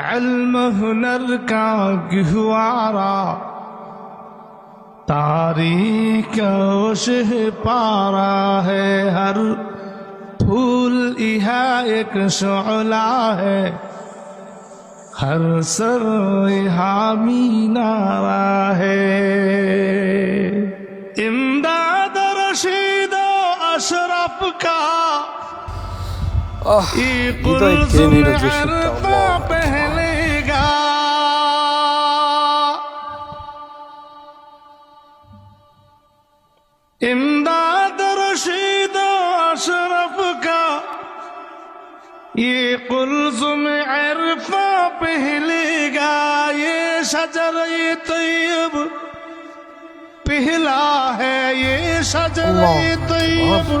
علم ہنر کا گہوارا تاریخ شہ پارا ہے ہر پھول یہ ایک شعلہ ہے ہر سر یہاں مینارا ہے امداد رشید و اشرف کا یہ قرض امداد رشید و اشرف کا یہ قلزم عرفہ پہلے گا یہ شجر طیب پہلا ہے یہ شجر طیب۔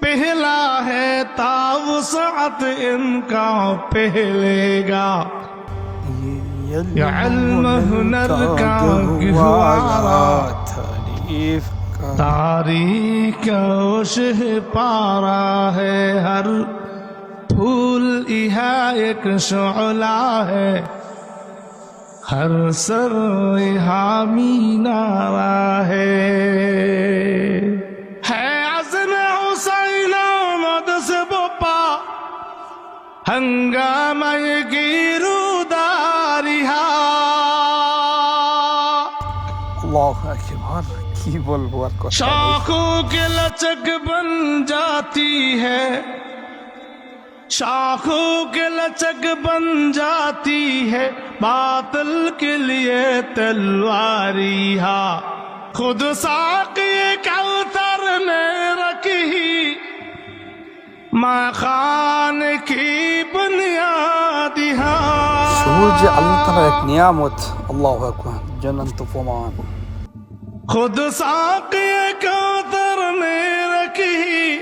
پہلا ہے تاوسعت ان کا پہلے گا۔ یہ علم ہنر کا گہوارا تعریف کا۔ تاریخ شہ پارا ہے، ہر پھول یہاں ایک شعلہ ہے۔ ہر سر حامی نارا ہے۔ ہے عزم حسین آمد سے بپا، ہنگامہ گیرو اللہ اکبر، کی بول بول کو شاخوں کے لچک بن جاتی ہے۔ شاخوں کے لچک بن جاتی ہے۔ باطل کے لیے تلواری ہا۔ خود ساقی کلتر نے رکھی۔ ماں خان کی بنیاد শহর যে আল্লাহ তালার এক নিয়ামত আল্লাহ আকবার জ্বলন্ত প্রমাণ خود ساقی کوثر نے رکھی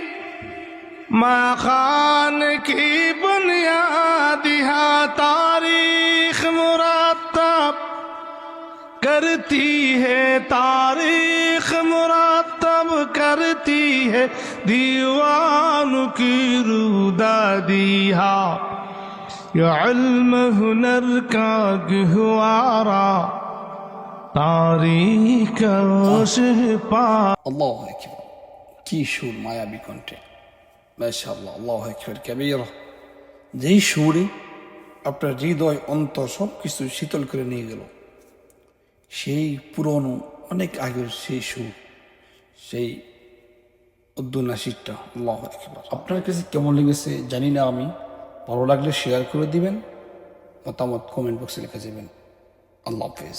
ماں خان کی بنیاد یہاں تاریخ مرتب کرتی ہے تاریخ مرتب کرتی ہے دیوان کی رودادی ہا یہ علم ہنر کا گہوارا تاریخ شہ پا আল্লাহ আকবার কি সুর মায়াবী কণ্ঠে মাশাআল্লাহ আল্লাহ আকবার কবিরা যেই সুরে আপনার হৃদয় অন্তর সব কিছু শীতল করে নিয়ে গেল সেই পুরনো অনেক আগের সেই সুর সেই উদ্দু নাসিরটা আল্লাহ আকবার আপনার কাছে কেমন লেগেছে জানি না আমি ভালো লাগলে শেয়ার করে দিবেন মতামত কমেন্ট বক্সে লিখে যাবেন। আল্লাহ হাফেজ।